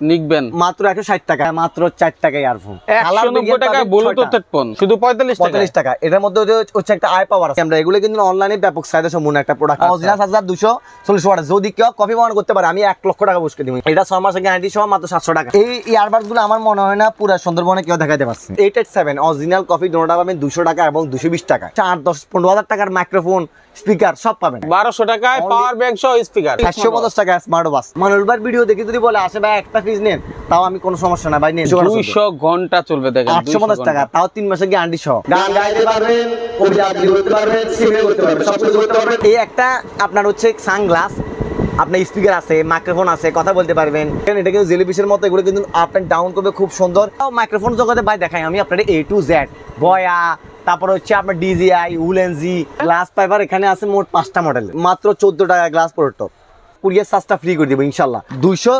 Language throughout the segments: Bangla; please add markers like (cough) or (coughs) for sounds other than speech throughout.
নিকবেন। মাত্র একশো ষাট টাকা মাত্র চার টাকা ইয়ারফোন একশো টাকায় ব্লুটুথ হেডফোন শুধু পঁয়তাল্লিশ টাকা পঁয়তাল্লিশ টাকা। এটার মধ্যে হচ্ছে- একটা আই পাওয়ার আছে। আমরা এগুলো কিন্তু অনলাইনে ব্যাপক সম্পূর্ণ একটা প্রোডাক্ট আচ্ছা। অরিজিনাল হাজার দুশো চল্লিশ ওয়াট যদি কেউ কপি বানানো করতে পারে আমি এক লক্ষ টাকা বসকে দিব। এটা ছয় মাসের গ্যারান্টি সহ মাত্র সাতশো টাকা। এই ইয়ারবাডগুলো আমার মনে হয় না পুরো সুন্দরবনে কেউ দেখাতে পারছে। Eight eight seven original copy দোনোটা পাবেন দুশো টাকা এবং দুশো বিশ টাকা। চার দশ পনেরো হাজার টাকার মাইক্রোফোন স্পিকার সব পাবেন। বারোশো টাকায় পাওয়ার ব্যাংক সহ স্পিকার একশো পঞ্চাশ টাকা স্মার্ট বাস মনোলবার ভিডিও দেখে যদি বলে আসে ভাই একটা পিস নেন তাও আমি কোনো সমস্যা না ভাই নেন দুইশো ঘণ্টা চলবে দেখেন আটশো পঞ্চাশ টাকা তাও তিন মাসের গ্যারান্টি সহ। গান গাইতে পারবেন কবিতা আবৃত্তি করতে পারবেন সিঙ্গিং করতে পারবেন সব কিছু করতে পারবেন। এই একটা আপনার হচ্ছে সানগ্লাস আপনার স্পিকার আছে মাইক্রোফোন আছে কথা বলতে পারবেন। এটা কিন্তু জেলিফিশের মতো এগুলো কিন্তু আপ অ্যান্ড ডাউন করবে খুব সুন্দর। মাইক্রোফোন জগতে ভাই দেখাই আমি আপনার এ টু জেড বয়া তারপর হচ্ছে আপনার ডিজিআই উলেনজি গ্লাস ফাইবার এখানে আছে মোট পাঁচটা মডেল মাত্র চোদ্দ টাকা গ্লাস প্রোডক্ট কুরিয়ার চার্জটা ফ্রি করে দেবো ইনশাল্লাহ। দুইশো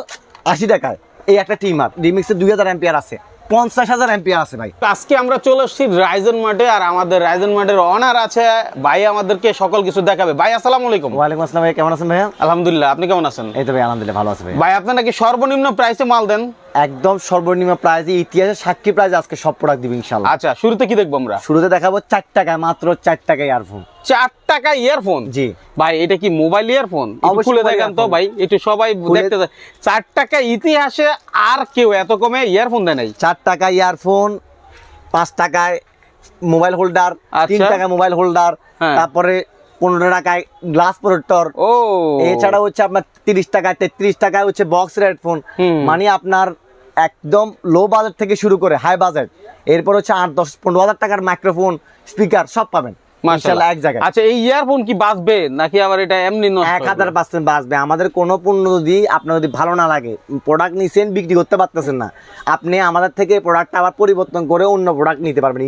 আশি টাকায় এই একটা টিমার রিমিক্সের দুই হাজার অ্যাম্পিয়ার আছে। পঞ্চাশ হাজার অ্যাম্পিয়ার আছে ভাই। আজকে আমরা চলে এসেছি রাইজন মাঠে আর আমাদের রাইজন মাঠের অনার আছে। ভাই আমাদেরকে সকল কিছু দেখাবে। ভাই আসসালাম আলাইকুম। ওয়ালাইকুম আসসালাম ভাই কেমন আছেন ভাইয়া? আলহামদুলিল্লাহ আপনি কেমন আছেন? এই তো ভাই আলহামদুলিল্লাহ ভালো আছে ভাই ভাই আপনার নাকি সর্বনিম্ন প্রাইসে মাল দেন? একদম সর্বনিম্ন প্রাইজে ইতিহাসে সাক্ষী প্রাইজ আজকে সব প্রোডাক্ট দিবি ইনশাল্লাহ আচ্ছা শুরুতে কি দেখব আমরা? শুরুতে দেখাবো চার টাকায় মাত্র চার টাকা ইয়ারফোন চার টাকা ইয়ারফোন জি। ভাই এটা কি মোবাইল ইয়ারফোন খুলে দেখেন তো ভাই একটু সবাই দেখতে চায়। চার টাকা ইতিহাসে আর কেউ এত কমে ইয়ারফোন দেয় নাই। চার টাকা ইয়ারফোন পাঁচ টাকায় মোবাইল হোল্ডার তিন। টাকা মোবাইল হোল্ডার। তারপরে পনেরো টাকায় গ্লাস প্রোটেক্টর ও। এছাড়া হচ্ছে আপনার তিরিশ টাকা তেত্রিশ টাকায় হচ্ছে বক্স হেডফোন মানে আপনার একদম লো বাজেট থেকে শুরু করে হাই বাজেট এরপর হচ্ছে আট দশ পনেরো হাজার টাকার মাইক্রোফোন স্পিকার সব পাবেন। মাশাআল্লাহ। এক জায়গায়। আচ্ছা এই ইয়ারফোন কি নাকি আবার এটা এমনি নষ্ট আমাদের কোনো পণ্য যদি আপনার যদি ভালো না লাগে প্রোডাক্ট নিছেন বিক্রি করতে পারতেছেন না আপনি আমাদের থেকে প্রোডাক্টটা আবার পরিবর্তন করে অন্য প্রোডাক্ট নিতে পারবেন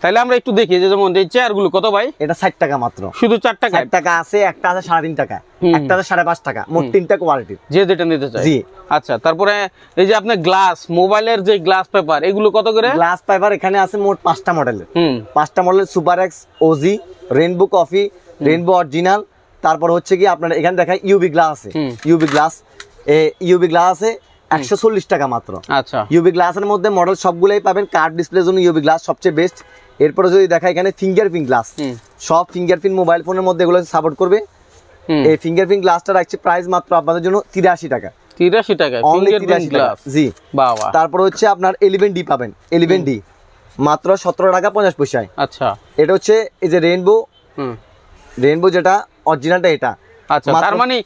তাহলে আমরা একটু দেখি যে যেমন এই কত ভাই? এটা ষাট টাকা মাত্র। শুধু চার টাকা টাকা আছে একটা আছে সাড়ে তিন টাকা হুম। একটা আছে সাড়ে পাঁচ টাকা মোট তিনটা কোয়ালিটির যে যেটা নিতে চাই। জি। আচ্ছা তারপরে এই যে আপনার গ্লাস মোবাইলের যে গ্লাস পেপার এগুলো কত করে? গ্লাস ফাইবার এখানে আছে মোট পাঁচটা মডেলের পাঁচটা model super X OG rainbow coffee rainbow original তারপর হচ্ছে কি আপনার এখানে দেখায় ইউবি গ্লাস আছে। ইউবি গ্লাস ইউবি গ্লাস আছে একশো চল্লিশ টাকা মাত্র। আচ্ছা। ইউবি গ্লাসের মধ্যে মডেল সবগুলোই পাবেন কার্ড ডিসপ্লের জন্য ইউবি গ্লাস সবচেয়ে বেস্ট এরপরে যদি দেখা এখানে ফিঙ্গারপ্রিন্ট গ্লাস সব ফিঙ্গারপ্রিন্ট মোবাইল ফোনের মধ্যে এগুলো সাপোর্ট করবে। এই ফিঙ্গারপ্রিন্ট গ্লাসটা রাখছে প্রাইস মাত্র আপনাদের জন্য তিরাশি টাকা। তিরাশি টাকা ফিঙ্গারপ্রিন্ট তিরাশি গ্লাস জি। বাবা। তারপর হচ্ছে আপনার এলিভেন ডি পাবেন এলিভেন ডি মাত্র সতেরো টাকা পঞ্চাশ পয়সায়। আচ্ছা। এটা হচ্ছে এই যে রেইনবো হুম। রেইনবো যেটা অরিজিনালটা এটা। আচ্ছা তার মানে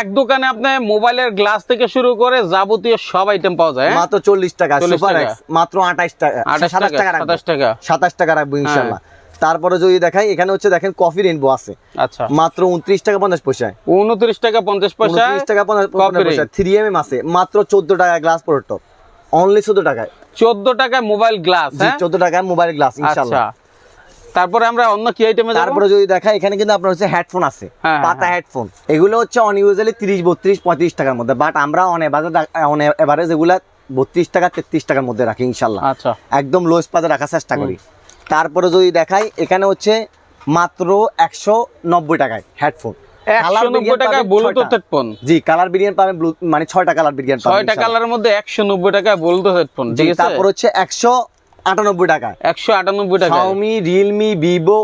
এক দোকানে আপনি মোবাইলের গ্লাস থেকে শুরু করে যাবতীয় সব আইটেম পাওয়া যায় হ্যাঁ? মাত্র চল্লিশ টাকা সুপার এক্স মাত্র টাকা আঠাশ টাকা টাকা সাতাশ টাকা। সাতাশ টাকা রাখব ইনশাল্লাহ তারপরে যদি দেখাই এখানে হচ্ছে দেখেন কফি রেইনবো আছে। আচ্ছা। মাত্র উনত্রিশ টাকা পঞ্চাশ পয়সায় উনত্রিশ টাকা পঞ্চাশ পয়সা উনত্রিশ টাকা পঞ্চাশ পয়সা থ্রি এম এম আছে। মাত্র চোদ্দ টাকা গ্লাস প্রোডক্ট অনলি চোদ্দ টাকায়। চোদ্দ টাকায় মোবাইল গ্লাস হ্যাঁ? চোদ্দ টাকায় মোবাইল গ্লাস ইনশাল্লাহ তারপরে আমরা অন্য কি আইটেমে তারপরে যদি দেখা এখানে কিন্তু আপনার হচ্ছে হেডফোন আছে। হ্যাঁ, হ্যাঁ, পাতা। হেডফোন এগুলো হচ্ছে অন ইউজুয়ালি তিরিশ বত্রিশ পঁয়ত্রিশ টাকার মধ্যে। বাট আমরা অন এভারেজ অন এভারেজ এগুলা বত্রিশ টাকা তেত্রিশ টাকার মধ্যে রাখি ইনশাল্লাহ আচ্ছা। একদম লোয়েস্ট পাতে রাখার চেষ্টা করি। তারপরে যদি দেখাই এখানে হচ্ছে মাত্র একশো নব্বই টাকায় হেডফোন একশো জি কালার বিরিয়ান পাবেন মানে ছয়টা কালার বিরিয়ান ছয়টা। কালারের মধ্যে একশো নব্বই হেডফোন তারপর হচ্ছে একশো আটানব্বই টাকা। একশো আটানব্বই টাকা শাওমি রিয়েলমি ভিভো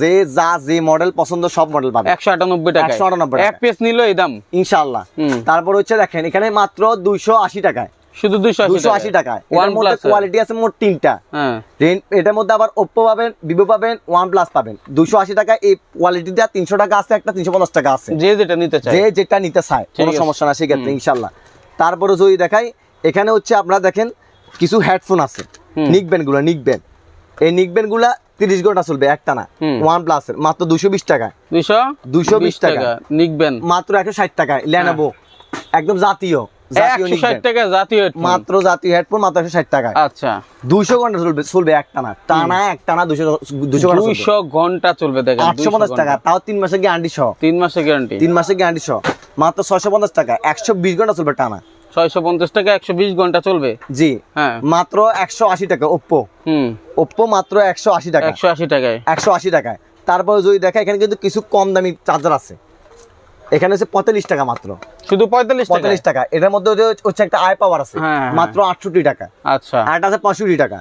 যে যা যে মডেল পছন্দ সব মডেল একশো আটানব্বই টাকা 198 টাকা। এক পিস নিল এই দাম। ইনশাল্লাহ। তারপর হচ্ছে দেখেন এখানে মাত্র দুইশো আশি টাকায়। শুধু দুইশো দুইশো আশি টাকায়। ওয়ান মধ্যে প্লাস কোয়ালিটি আছে মোট তিনটা। হ্যাঁ। এটার মধ্যে আবার ওপ্পো পাবেন ভিভো পাবেন পাবেন। দুশো আশি টাকা এই কোয়ালিটিটা তিনশো টাকা আছে একটা তিনশো পঞ্চাশ টাকা আছে। যে যেটা নিতে চাই যে যেটা নিতে চায় কোনো সমস্যা না সেক্ষেত্রে ইনশাল্লাহ। তারপরে যদি দেখাই এখানে হচ্ছে আপনারা দেখেন কিছু হেডফোন আছে। নিকবেনগুলা নিকবেন এই নিকবেনগুলা তিরিশ ঘণ্টা চলবে একটা না। প্লাস এর মাত্র দুশো বিশ টাকায়। দুইশো 220 টাকা। নিকবেন মাত্র একশো ষাট টাকায় লেনাবো একদম জাতীয়। জাতীয় একশো টাকা জাতীয় মাত্র জাতীয় হেডফোন মাত্র একশো ষাট টাকায়। আচ্ছা। দুইশো ঘণ্টা চলবে চলবে এক টানা টানা এক টানা দুশো দুশো দুইশো ঘণ্টা চলবে দেখেন আটশো পঞ্চাশ টাকা তাও তিন মাসের গ্যারান্টি সহ। তিন মাসের গ্যারান্টি তিন মাসের গ্যারান্টি সহ। মাত্র ছয়শো পঞ্চাশ টাকা একশো বিশ ঘণ্টা চলবে টানা। ছয়শো পঞ্চাশ টাকা একশো বিশ ঘণ্টা চলবে? জি। হ্যাঁ। মাত্র একশো আশি টাকা ওপ্পো হুম। ওপ্পো মাত্র একশো আশি টাকা। একশো আশি টাকায়। একশো আশি টাকায়। তারপরে যদি দেখা এখানে কিন্তু কিছু কম দামি চার্জার আছে। এখানে হচ্ছে পঁয়তাল্লিশ টাকা মাত্র। শুধু পঁয়তাল্লিশ টাকা পঁয়তাল্লিশ টাকা। এটার মধ্যে হচ্ছে- একটা আই পাওয়ার আছে। হ্যাঁ, হ্যাঁ। মাত্র আটষট্টি টাকা। আচ্ছা। আর একটা আছে পঁয়ষট্টি টাকা।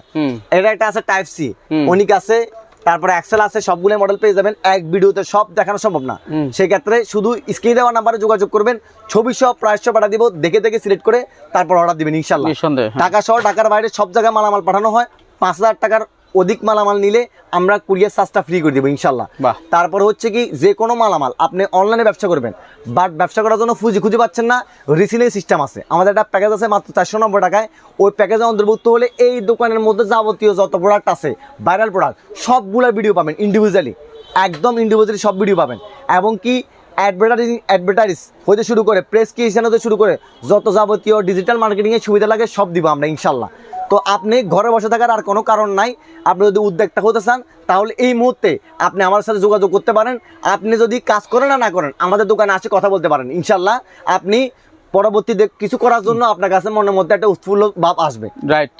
এটা একটা আছে টাইপ সি। অনিক আছে তারপরে এক্সেল আছে সবগুলো মডেল পেয়ে যাবেন। এক ভিডিওতে সব দেখানো সম্ভব না। সেক্ষেত্রে শুধু স্ক্রিনে দেওয়া নাম্বারে যোগাযোগ করবেন ছবি সহ প্রাইস সহ পাঠা দিব দেখে দেখে সিলেক্ট করে তারপর অর্ডার দিবেন ইনশাল্লাহ হ্যাঁ। টাকা সহ টাকার বাইরে সব জায়গায় মালামাল পাঠানো হয়। পাঁচ হাজার টাকার অধিক মালামাল নিলে আমরা কুরিয়ার চার্জটা ফ্রি করে দেবো ইনশাল্লাহ। তারপর হচ্ছে কি যে কোনো মালামাল আপনি অনলাইনে ব্যবসা করবেন বাট ব্যবসা করার জন্য ফুজি খুঁজে পাচ্ছেন না রিসিলিং সিস্টেম আছে। আমাদের একটা প্যাকেজ আছে মাত্র চারশো নব্বই টাকায়। ওই প্যাকেজে অন্তর্ভুক্ত হলে এই দোকানের মধ্যে যাবতীয় যত প্রোডাক্ট আছে ভাইরাল প্রোডাক্ট সবগুলো ভিডিও পাবেন ইন্ডিভিজুয়ালি একদম ইন্ডিভিজুয়ালি সব ভিডিও পাবেন। এবং কি অ্যাডভার্টাইজিং অ্যাডভার্টাইজ হতে শুরু করে প্রেস ক্রিয়েশন হতে শুরু করে যত যাবতীয় ডিজিটাল মার্কেটিংয়ের সুবিধা লাগে সব দিব আমরা ইনশাল্লাহ। তো আপনি ঘরে বসে থাকার আর কোনো কারণ নাই। আপনি যদি উদ্যোক্তা হতে চান তাহলে এই মুহূর্তে আপনি আমার সাথে যোগাযোগ করতে পারেন। আপনি যদি কাজ করেন না না করেন আমাদের দোকানে আসে কথা বলতে পারেন ইনশাল্লাহ আপনি পরবর্তীতে কিছু করার জন্য আপনার কাছে মনের মধ্যে একটা উৎফুল্ল ভাব আসবে। রাইট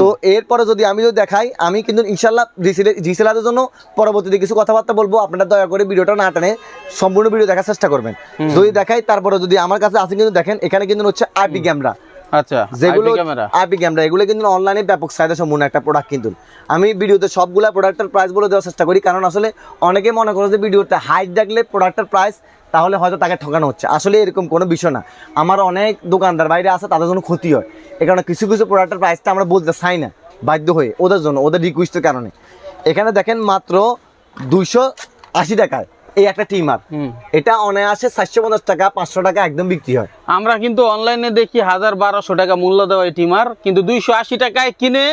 তো এরপরে যদি আমি যদি দেখাই আমি কিন্তু ইনশাল্লাহ রিসেলারের জন্য পরবর্তীতে কিছু কথাবার্তা বলব। আপনারা দয়া করে ভিডিওটা না টানে সম্পূর্ণ ভিডিও দেখার চেষ্টা করবেন। যদি দেখাই তারপরে যদি আমার কাছে আছে কিন্তু দেখেন এখানে কিন্তু হচ্ছে আইপি ক্যামেরা। আচ্ছা যেগুলো ক্যামেরা? আইপি ক্যামেরা এগুলো কিন্তু অনলাইনে ব্যাপক চাহিদা সম্পূর্ণ একটা প্রোডাক্ট কিন্তু আমি ভিডিওতে সবগুলা প্রোডাক্টের প্রাইস বলে দেওয়ার চেষ্টা করি কারণ আসলে অনেকে মনে করে যে ভিডিওতে হাইট দেখলে প্রোডাক্টের প্রাইস তাহলে হয়তো তাকে ঠকানো হচ্ছে। আসলে এরকম কোনো বিষয় না। আমার অনেক দোকানদার বাইরে আছে তাদের জন্য ক্ষতি হয়। এ কারণে কিছু কিছু প্রোডাক্টের প্রাইসটা আমরা বলতে চাই না বাধ্য হয়ে। ওদের জন্য ওদের রিকোয়েস্টের কারণে। এখানে দেখেন মাত্র দুইশো আশি টাকায়। এই একটা টিমার। এটা অনায়াসে চারশো পঞ্চাশ টাকা পাঁচশো টাকা একদম বিক্রি হয়। আমরা কিন্তু অনলাইনে দেখি হাজার বারোশো টাকা মূল্য দেওয়া এই টিমার কিন্তু দুইশো আশি টাকায় কিনে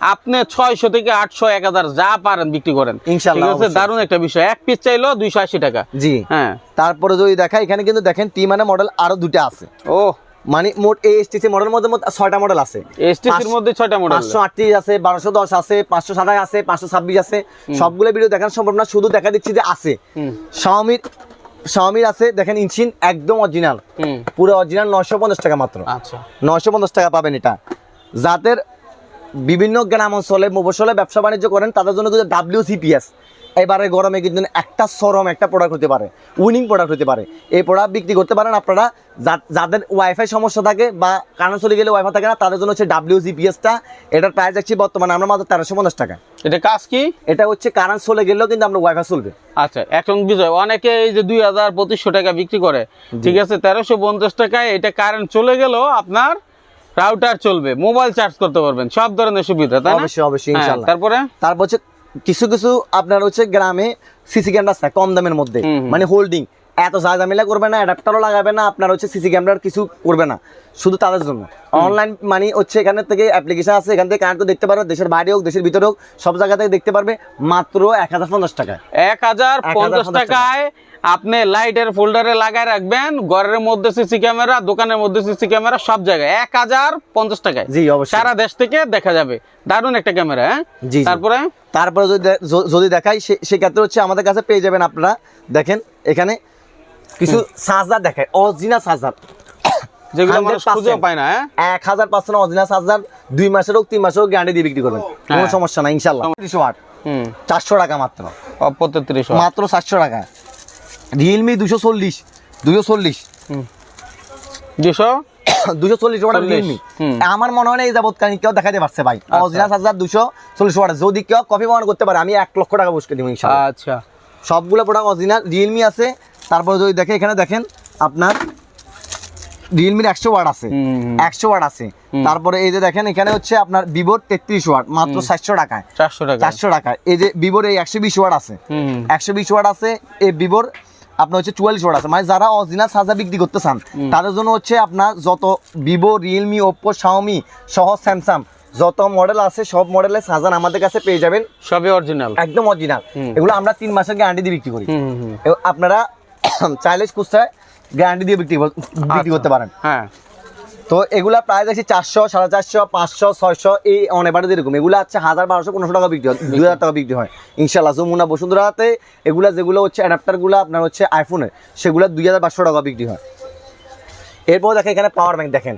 আপনি ছয়শো থেকে আটশো এক হাজার যা পারেন বিক্রি করেন। ইনশাল্লাহ, দারুণ একটা বিষয়। এক পিস চাইলো দুইশো আশি টাকা। জি। হ্যাঁ। তারপরে যদি দেখা এখানে কিন্তু দেখেন টি মানে মডেল আরও দুটা আছে। ও মানে মোট এই এসটিসি মডেল মধ্যে মোট ছয়টা মডেল আছে। এসটিসির মধ্যে ছয়টা মডেল পাঁচশো আটত্রিশ আছে বারোশো দশ আছে পাঁচশো সাতাশ আছে পাঁচশো ছাব্বিশ আছে। সবগুলো ভিডিও দেখানো সম্ভব না শুধু দেখা দিচ্ছি যে আছে। শাওমির শাওমির আছে দেখেন ইঞ্চিন একদম অরিজিনাল পুরো অরিজিনাল নয়শো পঞ্চাশ টাকা মাত্র। আচ্ছা। নয়শো পঞ্চাশ টাকা পাবেন এটা। যাদের বিভিন্ন গ্রাম অঞ্চলে মফসলে ব্যবসা বাণিজ্য করেন তাদের জন্য কিন্তু ডাব্লিউ সিপিএস এবারে গরমে কিন্তু একটা সরম একটা প্রোডাক্ট হতে পারে উইনিং প্রোডাক্ট হতে পারে। এই প্রোডাক্ট বিক্রি করতে পারেন আপনারা যাদের ওয়াইফাই সমস্যা থাকে বা কারণ চলে গেলে ওয়াইফাই থাকে না তাদের জন্য হচ্ছে ডাব্লিউ জিপিএসটা এটার প্রাইস যাচ্ছি বর্তমানে আমরা মাত্র তেরোশো পঞ্চাশ টাকা। এটা কাজ কি? এটা হচ্ছে কারেন্ট চলে গেলেও কিন্তু আমরা ওয়াইফাই চলবে। আচ্ছা এখন বিষয় অনেকে এই যে দুই হাজার পঁচিশশো টাকা বিক্রি করে ঠিক আছে তেরোশো পঞ্চাশ টাকায় এটা কারেন্ট চলে গেল আপনার রাউটার চলবে মোবাইল চার্জ করতে পারবেন সব ধরনের সুবিধা তাই না? অবশ্যই অবশ্যই হ্যাঁ, তারপরে? তারপর হচ্ছে কিছু কিছু আপনার হচ্ছে গ্রামে সিসি ক্যামেরা আছে কম দামের মধ্যে। মানে হোল্ডিং এত ঝামেলা করবে না অ্যাডাপ্টারও লাগাবে না আপনার হচ্ছে সিসি ক্যামেরার কিছু করবে না। শুধু তাদের জন্য। অনলাইন মানে হচ্ছে এখানে থেকে অ্যাপ্লিকেশন আছে এখান থেকে কারেন্ট দেখতে পারবে দেশের বাইরে হোক দেশের ভিতরে হোক সব জায়গা থেকে দেখতে পারবে মাত্র এক হাজার পঞ্চাশ টাকায়। এক হাজার পঞ্চাশ টাকায় আপনি লাইটের ফোল্ডারে লাগায় রাখবেন ঘরের মধ্যে সিসি ক্যামেরা দোকানের মধ্যে সিসি ক্যামেরা সব জায়গায়। এক হাজার পঞ্চাশ টাকায়। জি অবশ্যই। সারা দেশ থেকে দেখা যাবে। দারুণ একটা ক্যামেরা হ্যাঁ? জি। তারপরে? তারপরে যদি যদি দেখাই সেক্ষেত্রে হচ্ছে আমাদের কাছে পেয়ে যাবেন আপনারা দেখেন এখানে কিছু চার্জার দেখায় অরিজিনাল চার্জার যেগুলো মানুষ খুঁজেও পায় না হ্যাঁ? এক হাজার পার্সেন্ট অরিজিনাল চার্জার দুই মাসের হোক তিন মাসের হোক গ্যারান্টি দিয়ে বিক্রি করবেন। কোনো হ্যাঁ। সমস্যা নাই ইনশাল্লাহ তিরিশশো আট। চারশো টাকা মাত্র। পঁয়ত্রিশ মাত্র চারশো টাকা। রিয়েলমি দুশো চল্লিশ দুশো চল্লিশ। দুশো (coughs) দুশো চল্লিশ ওয়াট রিয়েলমি আমার মনে হয় না এই যাবৎকালীন কেউ দেখাতে পারছে ভাই। অরিজিনাল চার্জার দুশো চল্লিশ ওয়াট যদি কেউ কপি প্রমাণ করতে পারে আমি এক লক্ষ টাকা বসকে দিব আচ্ছা। সবগুলো প্রোডাক্ট অরিজিনাল রিয়েলমি আছে। তারপরে যদি দেখে এখানে দেখেন আপনার রিয়েলমির একশো ওয়াট আছে। একশো ওয়াট আছে। তারপরে এই যে দেখেন এখানে হচ্ছে আপনার ভিভোর তেত্রিশ ওয়াট মাত্র চারশো টাকায়। চারশো টাকা চারশো টাকায়। এই যে ভিভোর এই একশো বিশ ওয়াট আছে। একশো বিশ ওয়াট আছে এই ভিভোর আপনার হচ্ছে চুয়াল্লিশ ওয়াট আছে। মানে যারা অরিজিনাল সাজা বিক্রি করতে চান তাদের জন্য হচ্ছে আপনার যত ভিভো রিয়েলমি ওপো শাওমি সহ স্যামসাং যত মডেল আছে সব মডেলের সাজান আমাদের কাছে পেয়ে যাবেন। সবই অরিজিনাল একদম অরিজিনাল এগুলো আমরা তিন মাসের গ্যারান্টি দিয়ে বিক্রি করি। আপনারা (coughs) চাইলে খুচরায় গ্যারান্টি দিয়ে বিক্রি কর- বিক্রি আচ্ছা। করতে পারেন। হ্যাঁ। তো এগুলা প্রায় আছে চারশো সাড়ে চারশো পাঁচশো ছয়শো এই অনেবারে যেরকম এগুলো আছে হাজার বারোশো পনেরোশো টাকা বিক্রি হয় দুই হাজার টাকা বিক্রি হয়। ইনশাল্লাহ যমুনা বসুন্ধরাতে এগুলা যেগুলো হচ্ছে অ্যাডাপ্টারগুলো আপনার হচ্ছে আইফোনের সেগুলো দুই হাজার পাঁচশো টাকা বিক্রি হয়। এরপর দেখেন এখানে পাওয়ার ব্যাংক দেখেন।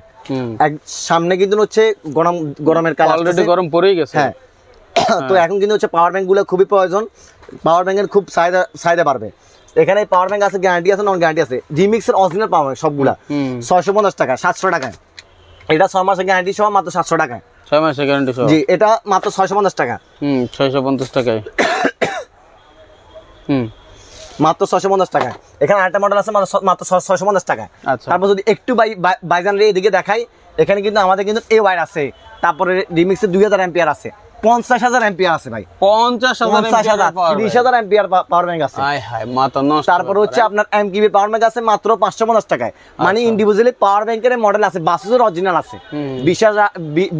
সামনে কিন্তু হচ্ছে গরম গরমের কাল অলরেডি গরম পড়েই গেছে। হ্যাঁ। (coughs) তো এখন কিন্তু হচ্ছে পাওয়ার ব্যাংকগুলো খুবই প্রয়োজন। পাওয়ার ব্যাংকের খুব চাহিদা চাহিদা বাড়বে। এখানে পাওয়ার ব্যাংক আছে গ্যারান্টি আছে নন গ্যারান্টি আছে। জিমিক্সের অরিজিনাল পাওয়ার ব্যাংক সবগুলা। ছয়শো পঞ্চাশ টাকা সাতশো টাকায়। এটা ছয় মাসের গ্যারান্টি সহ মাত্র সাতশো টাকায়। ছয় মাসের গ্যারান্টি সহ? জি এটা মাত্র ছয়শো পঞ্চাশ টাকা। হুম ছয়শো পঞ্চাশ টাকায়। হুম। মাত্র ছয়শো পঞ্চাশ টাকা এখানে আরেকটা মডেল আছে মাত্র ছয়শো পঞ্চাশ টাকা আচ্ছা। তারপর যদি একটু বাই বাই- এদিকে দেখাই এখানে কিন্তু আমাদের কিন্তু এ ওয়ার আছে। তারপরে রিমিক্সের দুই হাজার এম্পিয়ার আছে। পঞ্চাশ হাজার এম্পিয়ার আছে ভাই। পঞ্চাশ হাজার তিরিশ হাজার এম্পিয়ার পাওয়ার ব্যাংক আছে। মাথা নষ্ট তারপর হচ্ছে আপনার এম পাওয়ার ব্যাংক আছে মাত্র পাঁচশো পঞ্চাশ টাকায়। মানে। ইন্ডিভিজুয়ালি পাওয়ার ব্যাংকের মডেল আছে বাসুসের অরিজিনাল আছে। বিশ হাজার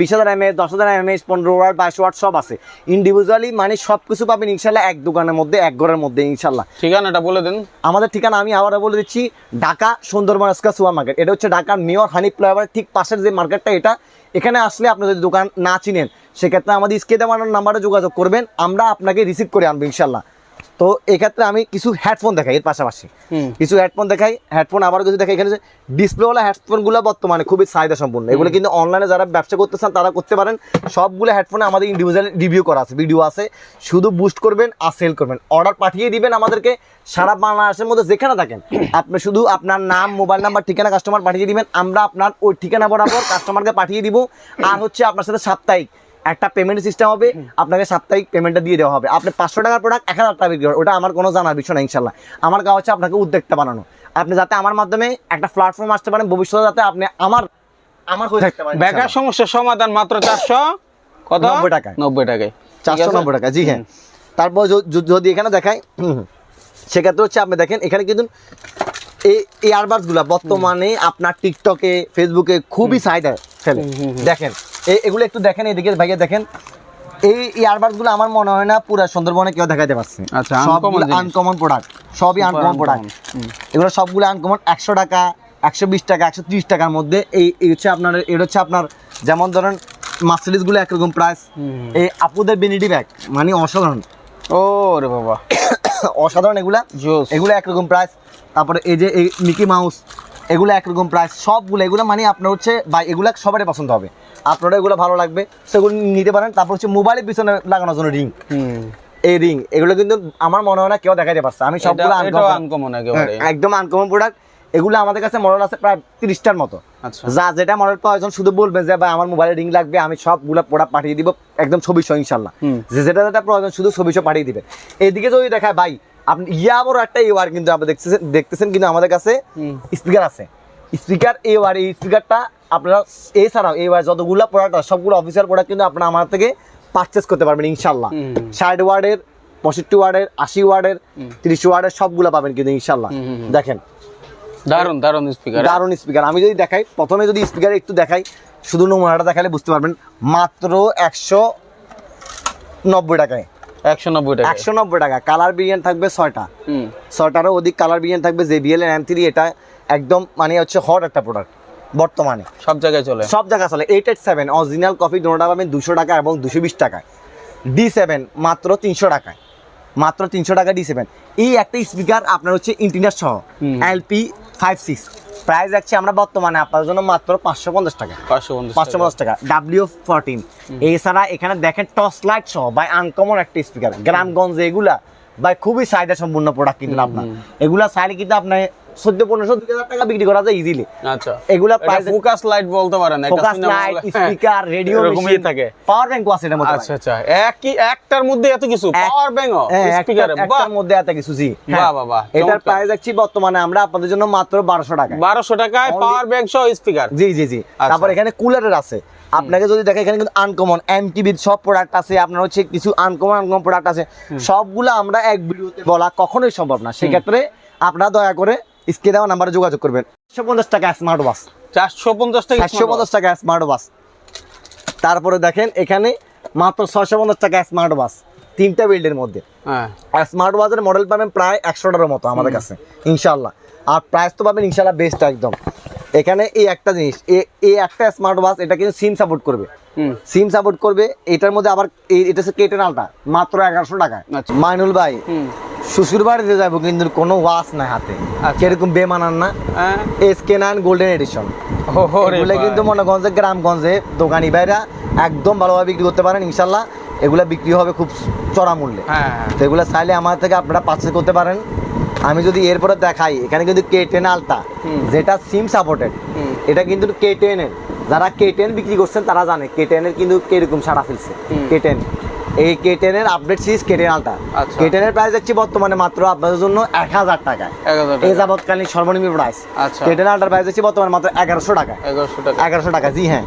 বিশ হাজার এমএস দশ হাজার এমএস পনেরো ওয়াট বাইশ ওয়াট সব আছে। ইন্ডিভিজুয়ালি মানে সব কিছু পাবেন ইনশাল্লাহ এক দোকানের মধ্যে এক ঘরের মধ্যে ইনশাল্লাহ। ঠিকানাটা বলে দিন। আমাদের ঠিকানা আমি আবারও বলে দিচ্ছি ঢাকা সুন্দরবন সুপার মার্কেট এটা হচ্ছে ঢাকার মেয়র হানি ফ্লাইওভার ঠিক পাশের যে মার্কেটটা এটা এখানে আসলে আপনি যদি দোকান না চিনেন সেক্ষেত্রে আমাদের স্কেতে বানানোর নাম্বারে যোগাযোগ করবেন আমরা আপনাকে রিসিভ করে আনব ইনশাল্লাহ তো এক্ষেত্রে আমি কিছু হেডফোন দেখাই এর পাশাপাশি। কিছু হেডফোন দেখাই হেডফোন আবার কিছু দেখাই এখানে ডিসপ্লেওয়ালা হেডফোনগুলো বর্তমানে খুবই চাহিদা সম্পূর্ণ। এগুলো কিন্তু অনলাইনে যারা ব্যবসা করতে চান তারা করতে পারেন। সবগুলো হেডফোনে আমাদের ইন্ডিভিজুয়াল রিভিউ করা আছে ভিডিও আছে। শুধু বুস্ট করবেন আর সেল করবেন। অর্ডার পাঠিয়ে দিবেন আমাদেরকে সারা বাংলাদেশের মধ্যে যেখানে থাকেন। আপনি শুধু আপনার নাম মোবাইল নাম্বার ঠিকানা কাস্টমার পাঠিয়ে দিবেন। আমরা আপনার ওই ঠিকানা বরাবর কাস্টমারকে পাঠিয়ে দিব। আর হচ্ছে আপনার সাথে সাপ্তাহিক একটা পেমেন্ট সিস্টেম হবে আপনাকে সাপ্তাহিক পেমেন্টটা দিয়ে দেওয়া হবে। আপনি পাঁচশো টাকার প্রোডাক্ট এক হাজার টাকা বিক্রি ওটা আমার কোনো জানার বিষয় না ইনশাল্লাহ আমার কাজ হচ্ছে আপনাকে উদ্যোক্তা বানানো। আপনি যাতে আমার মাধ্যমে একটা প্ল্যাটফর্ম আসতে পারেন ভবিষ্যতে যাতে আপনি আমার আমার হয়ে থাকতে পারেন বেকার সমস্যার সমাধান মাত্র চারশো কত? 90 টাকায়। নব্বই টাকায়। চারশো নব্বই টাকা জি হ্যাঁ। তারপর যদি এখানে দেখায় সেক্ষেত্রে হচ্ছে আপনি দেখেন এখানে কিন্তু এই ইয়ারবাডসগুলো বর্তমানে আপনার টিকটকে ফেসবুকে খুবই চাহিদা ফেলে। দেখেন এগুলো একটু দেখেন এদিকে ভাইয়া দেখেন। এই ইয়ারবাডসগুলো আমার মনে হয় না পুরো সুন্দরবনে কেউ দেখাতে পারছে। আচ্ছা, সবগুলো আনকমন প্রোডাক্ট সবই আনকমন প্রোডাক্ট এগুলো সবগুলো আনকমন একশো টাকা একশো বিশ টাকা একশো ত্রিশ টাকার মধ্যে। এই হচ্ছে আপনার এটা হচ্ছে আপনার যেমন ধরেন মার্সিডিসগুলো একরকম প্রাইস। এই আপুদের বেনিডি ব্যাগ মানে অসাধারণ। ও রে বাবা। (coughs) অসাধারণ এগুলা। এগুলো একরকম প্রাইস তারপরে এই যে এই মিকি মাউস এগুলো একরকম প্রাইস সবগুলো এগুলো মানে আপনার হচ্ছে বা এগুলো সবারই পছন্দ হবে। আপনারা এগুলো ভালো লাগবে সেগুলো নিতে পারেন। তারপর হচ্ছে মোবাইলের পিছনে লাগানোর জন্য রিং এই রিং এগুলো কিন্তু আমার মনে হয় না কেউ দেখাইতে পারছে। আমি সবগুলো আনকমন হ্যাঁ, একদম আনকমন প্রোডাক্ট এগুলো আমাদের কাছে মডেল আছে প্রায় তিরিশটার মতো। আচ্ছা। যা যেটা মডেল প্রয়োজন শুধু বলবেন যে ভাই আমার মোবাইলে রিং লাগবে আমি সবগুলো প্রোডাক্ট পাঠিয়ে দিব একদম ছবি সহ ইনশাল্লাহ যে যেটা যেটা প্রয়োজন শুধু ছবি সহ পাঠিয়ে দিবেন এদিকে যদি দেখায় ভাই আপনি ইয়া বড় একটা ইউআর কিন্তু আপনি দেখতেছেন দেখতেছেন কিন্তু আমাদের কাছে স্পিকার আছে। স্পিকার এই ওয়ার এই স্পিকারটা আপনারা এছাড়াও এই ওয়ার যতগুলো প্রোডাক্ট আছে সবগুলো অফিসিয়াল প্রোডাক্ট কিন্তু আপনারা আমার থেকে পারচেস করতে পারবেন ইনশাল্লাহ ষাট ওয়ার্ডের পঁয়ষট্টি ওয়ার্ডের আশি ওয়ার্ডের তিরিশ ওয়ার্ডের সবগুলো পাবেন কিন্তু ইনশাল্লাহ। দেখেন। দারুণ দারুণ স্পিকার দারুণ স্পিকার আমি যদি দেখাই প্রথমে যদি স্পিকার একটু দেখাই শুধু নমুনাটা দেখালে বুঝতে পারবেন মাত্র একশো নব্বই টাকায়। একশো নব্বই টাকা। একশো নব্বই টাকা। কালার ভেরিয়েন্ট থাকবে 6টা হুম। ছয়টারও অধিক কালার ভেরিয়েন্ট থাকবে। জেবিএল এর থ্রি এটা একদম মানে হচ্ছে হট একটা প্রোডাক্ট বর্তমানে। সব জায়গায় চলে। সব জায়গায় চলে। Eight eight seven original copy ডোনাটা পাবেন দুশো টাকা এবং দুশো বিশ টাকায়। ডি সেভেন মাত্র তিনশো টাকায়। মাত্র তিনশো টাকা ডি সেভেন এই একটা স্পিকার আপনার হচ্ছে ইন্টিনার সহ। এলপি ফাইভ সিক্স প্রাইস যাচ্ছে আমরা বর্তমানে আপনার জন্য মাত্র পাঁচশো পঞ্চাশ টাকা। পাঁচশো পঞ্চাশ পাঁচশো পঞ্চাশ টাকা ডাব্লিউ ফোরটিন এছাড়া এখানে দেখেন টর্চ লাইট সহ বাই আনকমন একটা স্পিকার গ্রামগঞ্জে এগুলা বাই খুবই চাহিদা সম্পূর্ণ প্রোডাক্ট কিন্তু আপনার। এগুলা চাইলে কিন্তু আপনার চোদ্দ পনেরোশো দুই হাজার টাকা বিক্রি করা যায় ইজিলি আচ্ছা। এগুলা প্রাইস ফোকাস লাইট বলতে পারেন ফোকাস লাইট স্পিকার রেডিও এরকমই থাকে। পাওয়ার ব্যাংকও আছে এটার মধ্যে আচ্ছা আচ্ছা। একই একটার মধ্যে এত কিছু? পাওয়ার ব্যাংক হ্যাঁ, স্পিকারে একটার মধ্যে এত কিছু জি। বাহ, বাহ, বাহ, এটার প্রাইস বর্তমানে আমরা আপনাদের জন্য মাত্র বারোশো টাকা বারোশো টাকায় পাওয়ার ব্যাংক সহ স্পিকার জি জি জি। আচ্ছা। তারপর এখানে কুলারের আছে। আপনাকে যদি দেখেন এখানে কিন্তু আনকমন এমটিভির সব প্রোডাক্ট আছে। আপনার হচ্ছে কিছু আনকমন আনকমন প্রোডাক্ট আছে। সবগুলো আমরা এক ভিডিওতে বলা কখনোই সম্ভব না। সেক্ষেত্রে আপনারা দয়া করে স্ক্রিনে দেওয়া নাম্বারে যোগাযোগ করবেন। একশো পঞ্চাশ টাকা স্মার্ট ওয়াচ চারশো পঞ্চাশ টাকা চারশো পঞ্চাশ টাকা স্মার্ট ওয়াচ তারপরে দেখেন এখানে মাত্র ছয়শো পঞ্চাশ টাকা স্মার্ট ওয়াচ তিনটা বিল্ডের মধ্যে। হ্যাঁ। আর স্মার্ট ওয়াচের মডেল পাবেন প্রায় একশোটার মতো আমাদের কাছে ইনশাল্লাহ আর প্রাইস তো পাবেন ইনশাল্লাহ বেস্ট একদম। এখানে এই একটা জিনিস এই একটা স্মার্ট ওয়াচ এটা কিন্তু সিম সাপোর্ট করবে। সিম সাপোর্ট করবে এটার মধ্যে আবার এটা হচ্ছে আলটা মাত্র এগারোশো টাকায়। আচ্ছা। মাইনুল ভাই শ্বশুর বাড়িতে যাব কিন্তু কোনো ওয়াচ নাই হাতে। আচ্ছা। কীরকম বেমানান না। হ্যাঁ। S K nine golden edition এগুলো কিন্তু মনে যে গ্রামগঞ্জে দোকানি ভাইরা একদম ভালোভাবে বিক্রি করতে পারেন ইনশাল্লাহ। এগুলা বিক্রি হবে খুব চড়া মূল্যে। হ্যাঁ হ্যাঁ। তো এগুলো চাইলে আমার থেকে আপনারা পার্চেস করতে পারেন। আমি যদি এরপরে দেখাই এখানে কিন্তু কে টেন হুম। যেটা সিম সাপোর্টেড এটা কিন্তু কে টেন এর। যারা কে টেন বিক্রি করছেন তারা জানে কে টেন এর কিন্তু কীরকম সারা ফেলছে। কে টেন এই কে টেন এর update series K ten ultra আচ্ছা। কে টেন এর প্রাইস যাচ্ছে বর্তমানে মাত্র আপনাদের জন্য এক হাজার টাকা। এই যাবৎকালীন সর্বনিম্ন প্রাইস। কে টেন আলটার প্রাইস যাচ্ছে বর্তমানে মাত্র এগারোশো টাকা। এগারোশো টাকা। এগারোশো টাকা জি হ্যাঁ।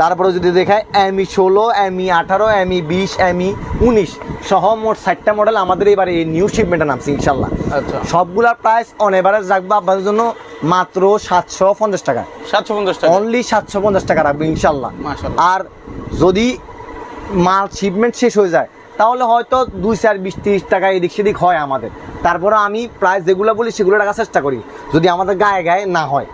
তারপরে যদি দেখায় এমই ষোলো এমই আঠারো এমই বিশ এমই উনিশ সহ মোট ষাটটা মডেল আমাদের এবারে এই নিউ শিপমেন্টে নামছে ইনশাল্লাহ। আচ্ছা। সবগুলার প্রাইস অন এভারেজ রাখব আপনাদের জন্য মাত্র সাতশো পঞ্চাশ টাকা। সাতশো পঞ্চাশ টাকা। অনলি সাতশো পঞ্চাশ টাকা রাখব ইনশাল্লাহ। আর যদি মাল শিপমেন্ট শেষ হয়ে যায় তাহলে হয়তো দুই চার বিশ তিরিশ টাকা এদিক সেদিক হয় আমাদের। তারপরে আমি প্রাইস যেগুলো বলি সেগুলো রাখার চেষ্টা করি। যদি আমাদের গায়ে গায়ে না হয়।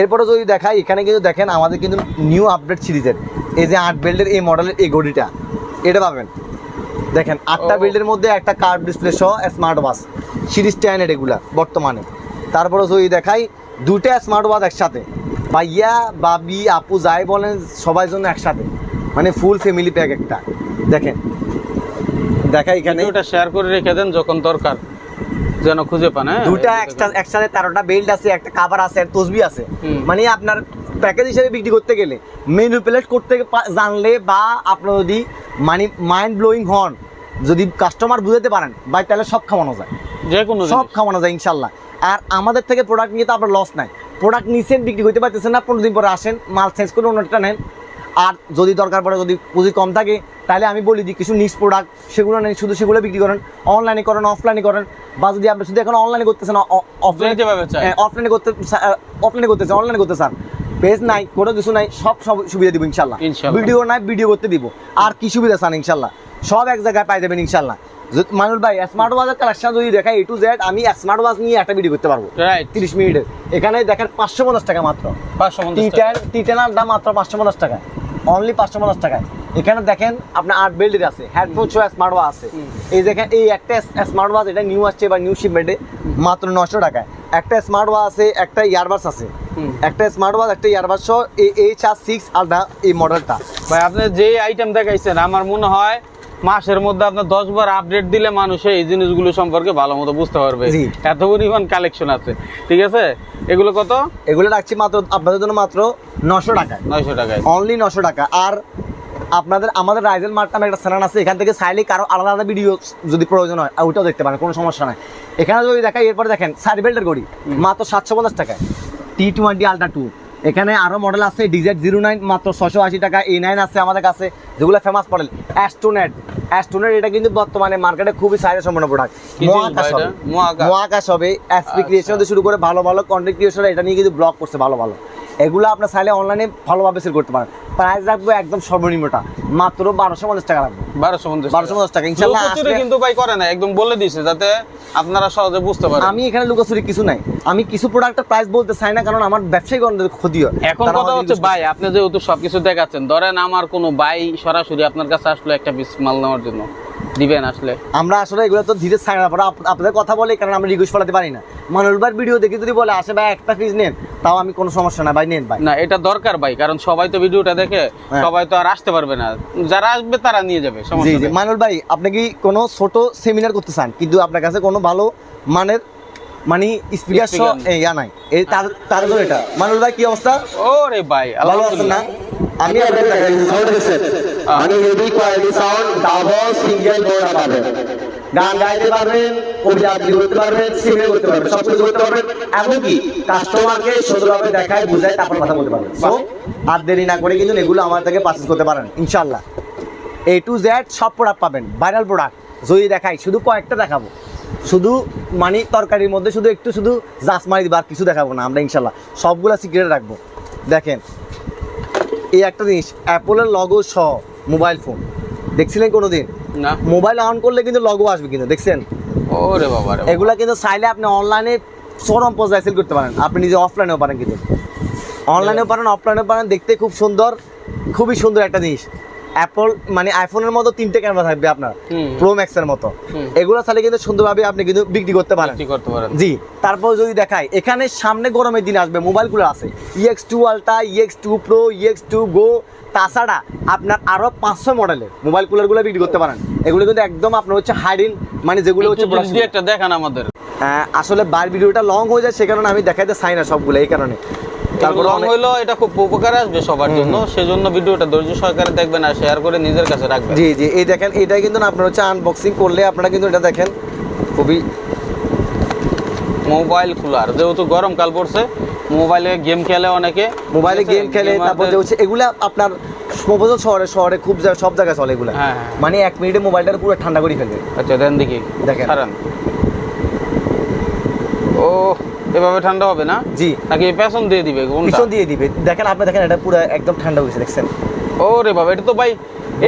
এরপরে যদি দেখাই এখানে কিন্তু দেখেন আমাদের কিন্তু নিউ আপডেট সিরিজের এই যে আট বেল্টের এই মডেলের এই গড়িটা এটা পাবেন। দেখেন আটটা বেল্টের মধ্যে একটা কার্ভ ডিসপ্লে সহ স্মার্ট ওয়াচ সিরিজ টেন এগুলা বর্তমানে। তারপরে যদি দেখাই দুটা স্মার্ট ওয়াচ একসাথে। ভাইয়া বাবি আপু যাই বলেন সবাই জন্য একসাথে। মানে ফুল ফ্যামিলি প্যাক একটা। দেখেন দেখাই এখানে। ওটা শেয়ার করে রেখে দেন যখন দরকার। যেন খুঁজে পান হ্যাঁ? দুটা একসাথে তেরোটা বেল্ট আছে একটা কাভার আছে আর তসবি আছে। মানে আপনার প্যাকেজ হিসেবে বিক্রি করতে গেলে মেনুপুলেট করতে জানলে বা আপনার যদি মানে মাইন্ড ব্লোয়িং হন যদি কাস্টমার বুঝাতে পারেন ভাই তাহলে সব খাওয়ানো যায়। যে কোনো সব। খাওয়ানো যায় ইনশাল্লাহ। আর আমাদের থেকে প্রোডাক্ট নিয়ে তো আপনার লস নাই। প্রোডাক্ট নিচ্ছেন বিক্রি করতে পারতেছেন না পনেরো দিন পরে আসেন মাল চেঞ্জ করে অন্যটা নেন। আর যদি দরকার পড়ে যদি পুঁজি কম থাকে তাহলে আমি বলি যে কিছু নিস প্রোডাক্ট সেগুলো নেই শুধু সেগুলো বিক্রি করেন। অনলাইনে করেন অফলাইনে করেন বা যদি আপনি শুধু এখন অনলাইনে করতেছেন অফলাইনে অফলাইনে করতে অফলাইনে করতে চান অনলাইনে করতে চান পেজ নাই কোনো কিছু নাই সব সব সুবিধা দিব ইনশাল্লাহ। ভিডিও নাই ভিডিও করতে দিব। আর কি সুবিধা চান ইনশাল্লাহ? সব এক জায়গায় পাই যাবেন ইনশাল্লাহ। মানুষ ভাই স্মার্ট ওয়াচের কালেকশন যদি দেখাই এ টু জেড আমি স্মার্ট ওয়াচ নিয়ে একটা ভিডিও করতে পারব। তিরিশ মিনিটের এখানে দেখেন পাঁচশো পঞ্চাশ টাকা মাত্র। পাঁচশো টি পঞ্চাশ টেন টি টেনার দাম মাত্র পাঁচশো পঞ্চাশ টাকা। অনলি পাঁচশো পঞ্চাশ টাকায়। এখানে দেখেন আপনার আট বেল্টের আছে হেডফোন ছো স্মার্ট ওয়াচ আছে। এই দেখেন এই একটা স্মার্ট ওয়াচ এটা নিউ আসছে বা নিউ শিপমেন্টে মাত্র নশো টাকায়। একটা স্মার্ট ওয়াচ আছে একটা ইয়ারবাস আছে। একটা স্মার্ট ওয়াচ একটা ইয়ারবাস সহ এই এইচ আর সিক্স আলটা এই মডেলটা ভাই আপনি যে আইটেম দেখাইছেন আমার মনে হয় মাসের মধ্যে আপনার দশ বার আপডেট দিলে মানুষ এই জিনিসগুলো সম্পর্কে ভালো মতো বুঝতে পারবে। এত পরিমাণ কালেকশন আছে। ঠিক আছে? এগুলো কত? এগুলো রাখছি মাত্র আপনাদের জন্য মাত্র নশো টাকায়। নয়শো টাকায়। অনলি নশো টাকা। আর আপনাদের আমাদের রাইজেল মার্ট নামে একটা চ্যানেল আছে এখান থেকে চাইলে কারও আলাদা আলাদা ভিডিও যদি প্রয়োজন হয় আর ওইটাও দেখতে পারেন কোনো সমস্যা নাই। এখানে যদি দেখাই এরপর দেখেন সাইড বেল্টের গড়ি মাত্র সাতশো পঞ্চাশ টাকায়। টি টোয়েন্টি আলট্রা টু এখানে আরও মডেল আছে ডিজেট জিরো নাইন মাত্র ছশো আশি টাকা এ নাইন আছে আমাদের কাছে যেগুলো ফেমাস মডেল অ্যাস্টোনেট অ্যাস্টোনেট এটা কিন্তু বর্তমানে মার্কেটে খুবই সাইজে সম্পন্ন প্রোডাক্ট মহাকাশ হবে? মহাকাশ। হবে এসপি। ক্রিয়েশন থেকে শুরু করে ভালো ভালো কন্টেন্ট ক্রিয়েশন এটা নিয়ে কিন্তু ব্লগ করছে ভালো ভালো। এগুলো আপনার চাইলে অনলাইনে ভালোভাবে সেল করতে পারেন। প্রাইস রাখব একদম সর্বনিম্নটা মাত্র বারোশো পঞ্চাশ টাকা রাখব। বারোশো পঞ্চাশ বারোশো পঞ্চাশ টাকা ইনশাল্লাহ কিন্তু ভাই করে না একদম বলে দিয়েছে যাতে আপনারা সহজে বুঝতে পারেন। আমি এখানে লুকোচুরি কিছু নাই। আমি কিছু প্রোডাক্টের প্রাইস বলতে চাই না কারণ আমার ব্যবসায়িক ক্ষতি হয় এখন কথা হচ্ছে ভাই আপনি যেহেতু সবকিছু দেখাচ্ছেন ধরেন আমার কোনো ভাই সরাসরি আপনার কাছে আসলো একটা পিস মাল নেওয়ার জন্য দিবেন আসলে? আমরা আসলে এগুলো তো ধীরে চাই না আপনাদের কথা বলে কারণ আমরা রিকোয়েস্ট ফলাতে পারি না। মানুষবার ভিডিও দেখে যদি বলে আসে ভাই একটা পিস নেন তাও আমি কোনো সমস্যা না ভাই নেন ভাই। না এটা দরকার ভাই কারণ সবাই তো ভিডিওটা দেখে হ্যাঁ। সবাই তো আর আসতে পারবে না। যারা আসবে তারা নিয়ে যাবে সমস্যা। মানুষ ভাই আপনি কি কোনো ছোট সেমিনার করতে চান? কিন্তু আপনার কাছে কোনো ভালো মানের মানে স্পিকার সহ ইয়া নাই। এই তার তার জন্য এটা। মানুষ ভাই কি অবস্থা? ওরে ভাই ভালো আছেন না? আমি আপনাকে দেখাই। সাউন্ড দেখছেন মানে heavy quality sound double single board পাবেন গান গাইতে পারবেন কবিতা আবৃত্তি করতে পারবেন সিঙ্গেল করতে পারবেন সব কিছু করতে পারবেন। এমনকি কাস্টমারকে সুন্দরভাবে দেখায় বুঝায় তারপর কথা বলতে পারবেন। সো আর দেরি না করে কিন্তু এগুলো আমার থেকে পারচেজ করতে পারেন ইনশাল্লাহ এ টু জেড সব প্রোডাক্ট পাবেন ভাইরাল প্রোডাক্ট যদি দেখাই শুধু কয়েকটা দেখাবো। শুধু মানে তরকারির মধ্যে শুধু একটু শুধু জাস মারি দিব আর কিছু দেখাবো না আমরা ইনশাল্লাহ সবগুলা সিক্রেট রাখব। দেখেন এই একটা জিনিস অ্যাপলের লগো সহ মোবাইল ফোন দেখছিলেন কোনো দিন না। মোবাইল অন করলে কিন্তু লগো আসবে কিন্তু দেখছেন? ওরে বাবা। এগুলা কিন্তু চাইলে আপনি অনলাইনে চরম পর্যায়ে সেল করতে পারেন। আপনি নিজে অফলাইনেও পারেন কিন্তু। অনলাইনেও পারেন অফলাইনেও পারেন দেখতে খুব সুন্দর খুবই সুন্দর একটা জিনিস। অ্যাপল মানে আইফোনের মতো তিনটে ক্যামেরা থাকবে আপনার। প্রো ম্যাক্সের মতো। এগুলো চাইলে কিন্তু সুন্দরভাবে আপনি কিন্তু বিক্রি করতে পারেন। বিক্রি করতে পারেন। জি তারপর যদি দেখাই এখানে সামনে গরমের দিন আসবে মোবাইলগুলো আছে। EX two ultra EX two pro EX two go তাছাড়া আপনার আরও পাঁচশো মডেলের মোবাইল কুলারগুলো বিক্রি করতে পারেন। এগুলো কিন্তু একদম আপনার হচ্ছে হাইডিন মানে যেগুলো হচ্ছে একটু দেখান আমাদের। আহ, আসলে বার ভিডিওটা লং হয়ে যায় সে কারণে আমি দেখাইতে চাই না সবগুলো এই কারণে। তারপর হইল এটা খুব উপকার আসবে সবার জন্য। সেজন্য ভিডিওটা ধৈর্য সহকারে দেখবেন আর শেয়ার করে নিজের কাছে রাখবেন। জি জি এই দেখেন এটাই কিন্তু আপনার হচ্ছে আনবক্সিং করলে আপনারা কিন্তু এটা দেখেন খুবই মোবাইল কুলার যেহেতু গরমকাল পড়ছে মোবাইলে গেম খেলে অনেকে মোবাইলে গেম খেলে তারপর যে হচ্ছে এগুলা আপনার মফসল শহরে শহরে খুব সব জায়গায় চলে এগুলা। হ্যাঁ, হ্যাঁ। মানে এক মিনিটে মোবাইলটা পুরো ঠান্ডা করে ফেলবে। আচ্ছা দেন দেখি। দেখেন। ও এভাবে ঠান্ডা হবে না? জি। নাকি পেছন দিয়ে দিবে কোনটা? পিছন দিয়ে দিবে। দেখেন আপনি দেখেন এটা পুরো একদম ঠান্ডা হয়েছে দেখছেন? ও রে বাবা এটা তো ভাই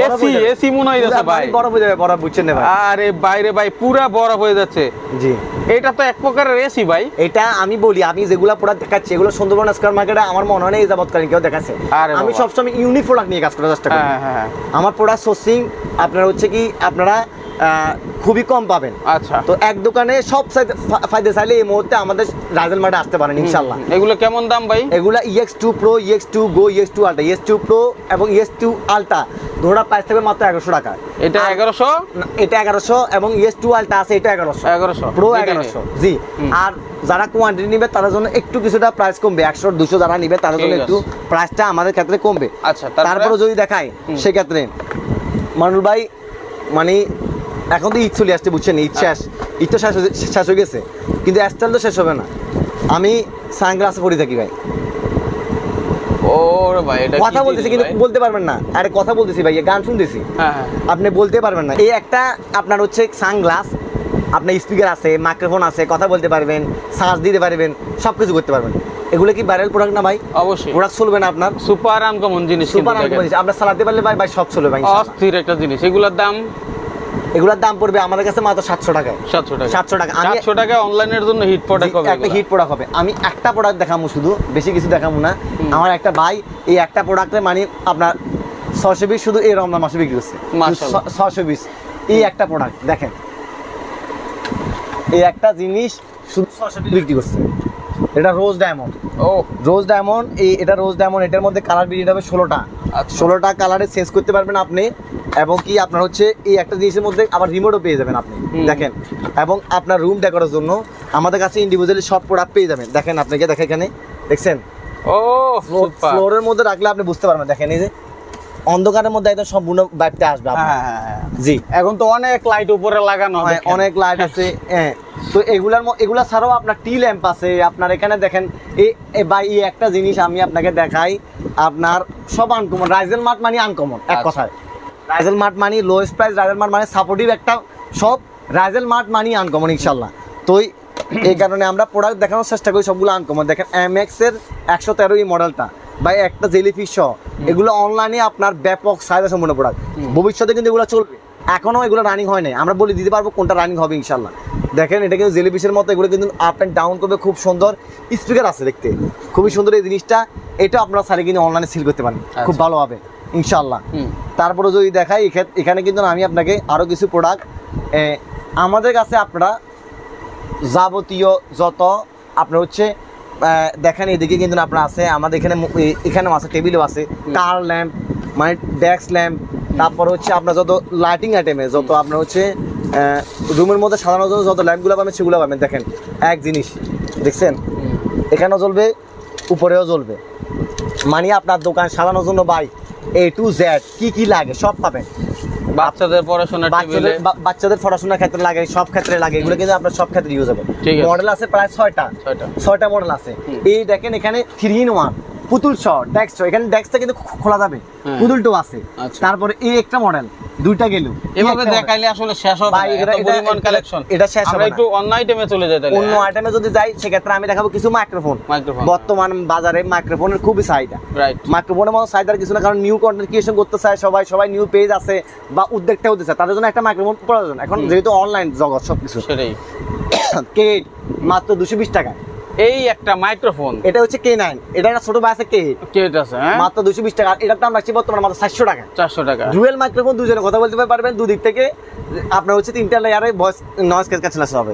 এসি এসি মনে হয় যাচ্ছে ভাই। বরফ হয়ে যাবে বরফ বুঝছেন না ভাই। আরে বাইরে ভাই পুরা বরফ হয়ে যাচ্ছে। জি। এটা তো এক প্রকারের এসি ভাই। এটা আমি বলি আমি যেগুলো প্রোডাক্ট দেখাচ্ছি এগুলো সুন্দরবন স্কয়ার মার্কেটে আমার মনে হয় না এই যাবৎকালীন কেউ দেখাচ্ছে। আরে আমি। সবসময় ইউনিক প্রোডাক্ট নিয়ে কাজ করার চেষ্টা করি। হ্যাঁ হ্যাঁ হ্যাঁ। আমার প্রোডাক্ট সোর্সিং আপনার হচ্ছে কি আপনারা খুবই কম পাবেন। আচ্ছা। তো এক দোকানে সব ফাইদে চাইলে এই মুহূর্তে আমাদের রাজেল মাঠে আসতে পারেন ইনশাল্লাহ এগুলো কেমন দাম ভাই? এগুলা EX two pro EX two go EX two ultra EX two pro এবং ইএক্স টু আলটা ধরা প্রাইস থাকবে মাত্র এগারোশো টাকা। এটা এগারোশো? এটা এগারোশো এবং ইএক্স টু আলটা আছে এটা এগারোশো। এগারোশো। প্রো এগারোশো। জি। আর যারা কোয়ান্টিটি নিবে তাদের জন্য একটু কিছুটা প্রাইস কমবে। একশো দুশো যারা নিবে তাদের জন্য একটু প্রাইসটা আমাদের ক্ষেত্রে কমবে। আচ্ছা তারপরে? তারপরে যদি দেখায় সেক্ষেত্রে মানুল ভাই মানে এখন তো ঈদ চলে আসছে বুঝছেন? ঈদ শেষ। ঈদ তো শেষ শেষ হয়ে গেছে। কিন্তু অ্যাস্টাল তো শেষ হবে না। আমি সানগ্লাসে পরে থাকি ভাই। ও ভাই এটা কথা বলতেছি কিন্তু বলতে পারবেন না। আরে কথা বলতেছি ভাই গান শুনতেছি। হ্যাঁ হ্যাঁ। আপনি বলতে পারবেন না। এই একটা আপনার হচ্ছে সানগ্লাস আপনার স্পিকার আছে মাইক্রোফোন আছে কথা বলতে পারবেন চার্জ দিতে পারবেন সব কিছু করতে পারবেন। এগুলো কি ভাইরাল প্রোডাক্ট না ভাই? অবশ্যই। প্রোডাক্ট চলবে না আপনার? সুপার আনকমন জিনিস সুপার দেখেন। আপনার চালাতে পারলে ভাই ভাই সব চলবে ভাই অস্থির একটা জিনিস। এগুলোর দাম এগুলোর দাম পড়বে আমাদের কাছে মাত্র সাতশো টাকায়। সাতশো টাকা 700 টাকা। আমি- সাতশো টাকা অনলাইনের জন্য হিট প্রোডাক্ট হবে একটা হিট প্রোডাক্ট হবে। আমি একটা প্রোডাক্ট দেখাবো শুধু বেশি কিছু দেখাবো না। আমার একটা ভাই এই একটা প্রোডাক্টে মানে আপনার ছশো বিশ শুধু এই রমজান মাসে বিক্রি করছে। ছশো বিশ। এই একটা প্রোডাক্ট দেখেন। এই একটা জিনিস শুধু ছশো বিশ বিক্রি করছে। এটা রোজ ডায়মন্ড ও। রোজ ডায়মন্ড এই এটা রোজ ডায়মন্ড এটার মধ্যে কালার বেরিয়ে যাবে ষোলোটা। আচ্ছা। ষোলোটা কালারে চেঞ্জ করতে পারবেন আপনি। এবং কি আপনার হচ্ছে এই একটা জিনিসের মধ্যে আবার রিমোটও পেয়ে যাবেন আপনি। দেখেন এবং আপনার রুম ডেকোরের জন্য আমাদের কাছে ইন্ডিভিজুয়ালি সব প্রোডাক্ট পেয়ে যাবেন। দেখেন আপনাকে দেখেন এখানে দেখছেন? ও ফ্লোরের মধ্যে রাখলে আপনি বুঝতে পারবেন। দেখেন এই যে অন্ধকারের মধ্যে একদম সম্পূর্ণ ব্যাপটা আসবে হ্যাঁ হ্যাঁ হ্যাঁ জি। এখন তো অনেক লাইট উপরে লাগানো হয় অনেক লাইট আছে হ্যাঁ। তো এগুলার এগুলা ছাড়াও আপনার টি ল্যাম্প আছে। আপনার এখানে দেখেন এই এ ভাই এই একটা জিনিস আমি আপনাকে দেখাই। আপনার সব আনকমন রাইজেল মাঠ মানে আনকমন এক আচ্ছা। কথায়। রাইজেল মার্ট মানি লোয়েস্ট প্রাইস রাইজেল মার্ট মানে সাপোর্টিভ একটা সব রাইজেল মার্ট মানি আনকমন ইনশাল্লাহ তো এই- কারণে আমরা প্রোডাক্ট দেখানোর চেষ্টা করি সবগুলো আনকমন দেখেন এম এক্সের একশো তেরো এই মডেলটা বা একটা জেলিফিশ সহ। এগুলো অনলাইনে আপনার ব্যাপক সাইজে সম্পূর্ণ প্রোডাক্ট ভবিষ্যতে কিন্তু এগুলো চলবে। এখনও এগুলো রানিং হয় নাই। আমরা বলে দিতে পারব কোনটা রানিং হবে ইনশাল্লাহ দেখেন এটা কিন্তু জেলিফিশের মতো এগুলো কিন্তু আপ অ্যান্ড ডাউন করবে খুব সুন্দর স্পিকার আছে দেখতে। খুবই সুন্দর এই জিনিসটা। এটা আপনারা সারি কিন্তু অনলাইনে সিল করতে পারেন। খুব আচ্ছা। ভালো হবে। ইনশাল্লাহ। তারপরে যদি দেখাই এখানে কিন্তু আমি আপনাকে আরও কিছু প্রোডাক্ট আমাদের কাছে আপনারা যাবতীয় যত আপনার হচ্ছে দেখেন এদিকে কিন্তু আপনার আছে আমাদের এখানে এখানেও আছে টেবিলও আছে কার ল্যাম্প মানে ডেস্ক ল্যাম্প তারপর হচ্ছে আপনার যত লাইটিং আইটেমে যত আপনার হচ্ছে রুমের মধ্যে সাধারণত যত ল্যাম্পগুলো পাবেন সেগুলো পাবেন দেখেন এক জিনিস দেখছেন? এখানেও জ্বলবে উপরেও জ্বলবে। মানে আপনার দোকান সাজানোর জন্য ভাই এ টু জেড কি কি লাগে সব পাবেন। বাচ্চাদের পড়াশোনা টেবিলে। বাচ্চাদের বাচ্চাদের পড়াশোনার ক্ষেত্রে লাগে সব ক্ষেত্রে লাগে এগুলো কিন্তু আপনার সব ক্ষেত্রে ইউজ হবে মডেল আছে প্রায় ছয়টা। ছয়টা। মডেল আছে। এই দেখেন এখানে থ্রি ইন ওয়ান পুতুল শ ডেস্ক এখানে ডেক্সটা কিন্তু খোলা যাবে। হ্যাঁ। পুতুলটাও আছে। আচ্ছা। তারপরে এই একটা মডেল দুইটা গেল। এভাবে দেখাইলে আসলে শেষ হবে এটা- পরিমাণ কালেকশন এটা শেষ হবে একটু অন্য আইটেমে চলে যাই তাহলে। অন্য আইটেমে যদি যাই সেক্ষেত্রে আমি দেখাবো কিছু মাইক্রোফোন মাইক্রোফোন বর্তমান বাজারে মাইক্রোফোনের খুবই চাহিদা। রাইট মাইক্রোফোনের মতো চাহিদার কিছু না কারণ নিউ কন্টেন্ট ক্রিয়েশন করতে চায় সবাই সবাই নিউ পেজ আছে বা উদ্যোগটা হতে চায় তাদের জন্য একটা মাইক্রোফোন প্রয়োজন। এখন যেহেতু অনলাইন জগৎ সব কিছু সেটাই। (coughs) কে মাত্র দুশো বিশ টাকা এই একটা মাইক্রোফোন এটা হচ্ছে কে নাইন এটা একটা ছোট ভাই আছে কে আছে হ্যাঁ? মাত্র দুশো বিশ টাকা। এটার দাম রাখছি বর্তমানে মাত্র চারশো টাকা। চারশো টাকা। ডুয়েল মাইক্রোফোন দুজনে কথা বলতে পারবেন। দুদিক থেকে আপনার হচ্ছে তিনটা লেয়ারে ভয়েস নয়েজ ক্যান্সেলেশন হবে।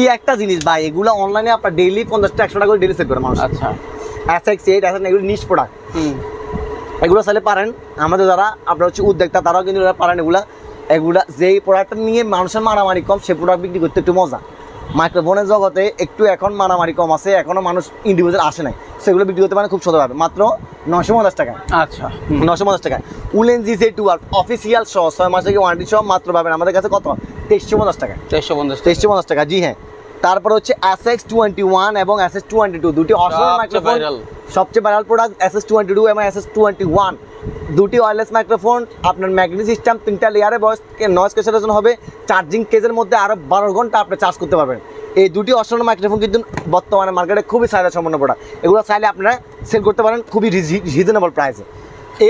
এই একটা জিনিস ভাই এগুলো অনলাইনে আপনার ডেইলি পঞ্চাশটা একশো টাকা করে ডেলি সেট করে মানুষ। আচ্ছা। এস এক্স এইট এস এগুলো নিচ প্রোডাক্ট এগুলো চাইলে পারেন। আমাদের যারা আপনার হচ্ছে উদ্যোক্তা তারাও কিন্তু পারেন এগুলা। এগুলা যেই প্রোডাক্টটা নিয়ে মানুষের মারামারি কম সে প্রোডাক্ট বিক্রি করতে একটু মজা। মাইক্রোফোনের জগতে একটু এখন মারামারি কম আছে এখনও মানুষ ইন্ডিভিজুয়াল আসে নাই। সেগুলো বিক্রি করতে পারেন খুব সুন্দরভাবে মাত্র নশো পঞ্চাশ টাকা আচ্ছা নশো পঞ্চাশ টাকা উলেন জি সে টু অফিসিয়াল সহ ছয় মাস থেকে ওয়ারেন্টি সহ মাত্র পাবেন। আমাদের কাছে কত? তেইশশো পঞ্চাশ টাকা তেইশশো পঞ্চাশ তেইশশো পঞ্চাশ টাকা জি হ্যাঁ। তারপর হচ্ছে এস এক্স টোয়েন্টি ওয়ান এবং এস এস টোয়েন্টি টু দুটি অসম মাইক্রোফোন। সবচেয়ে viral product S S twenty two এবং এস এস টোয়েন্টি ওয়ান দুটি ওয়্যারলেস মাইক্রোফোন আপনার ম্যাগনেটিক সিস্টেম তিনটা লেয়ারে বয়স নয়েজ ক্যান্সেলেশন হবে চার্জিং কেজের মধ্যে আরও বারো ঘণ্টা আপনি চার্জ করতে পারবেন। এই দুটি অসম মাইক্রোফোন কিন্তু বর্তমানে মার্কেটে খুবই চাহিদা সম্পন্ন প্রোডাক্ট এগুলো চাইলে আপনারা সেল করতে পারেন খুবই রিজনেবল প্রাইসে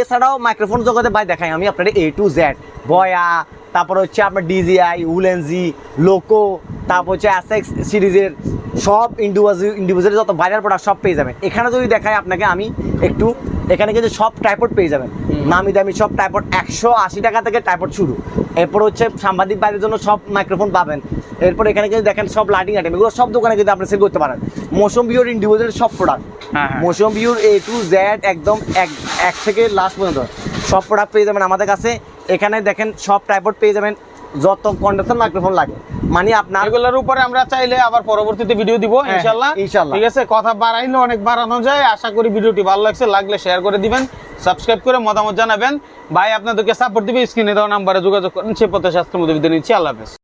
এছাড়াও মাইক্রোফোন জগতে ভাই দেখাই, আমি আপনার এ টু জেড বয়া তারপর হচ্ছে আপনার ডিজিআই উলেনজি লোকো তারপর হচ্ছে অ্যাসেক্স সিরিজের সব ইন্ডিভিজুয়াল ইন্ডিভিজুয়াল যত ভাইরাল প্রোডাক্ট সব পেয়ে যাবেন। এখানে যদি দেখাই আপনাকে আমি একটু, এখানে কিন্তু সব টাইপড পেয়ে যাবেন। নামি দামি সব টাইপড একশো আশি টাকা থেকে টাইপড শুরু। এরপর হচ্ছে সাংবাদিক বাইরের জন্য সব মাইক্রোফোন পাবেন। এরপর এখানে কিন্তু দেখেন সব লাইটিং আইটেম এগুলো সব দোকানে কিন্তু আপনি সেল করতে পারেন। মৌসুম বিউর ইন্ডিভিজুয়াল সব প্রোডাক্ট। মৌসুম বিউর এ টু জেড একদম এক এক থেকে লাস্ট পর্যন্ত। সব প্রোডাক্ট পেয়ে যাবেন আমাদের কাছে। এখানে দেখেন সব টাইপড পেয়ে যাবেন যত কন্ডেন্সার মাইক্রোফোন লাগে। মানে আপনার এগুলোর উপরে আমরা চাইলে আবার পরবর্তীতে ভিডিও দিব ইনশাআল্লাহ। ইনশাল্লাহ ইনশাল্লাহ। ঠিক আছে? কথা বাড়াইলে অনেক বাড়ানো যায়। আশা করি ভিডিওটি ভালো লাগছে লাগলে শেয়ার করে দিবেন সাবস্ক্রাইব করে মতামত জানাবেন। ভাই আপনাদেরকে সাপোর্ট দিবে স্ক্রিনে দেওয়া নাম্বারে যোগাযোগ করেন সে পথে স্বাস্থ্য মধ্যে নিচ্ছি। আল্লাহ হাফেজ।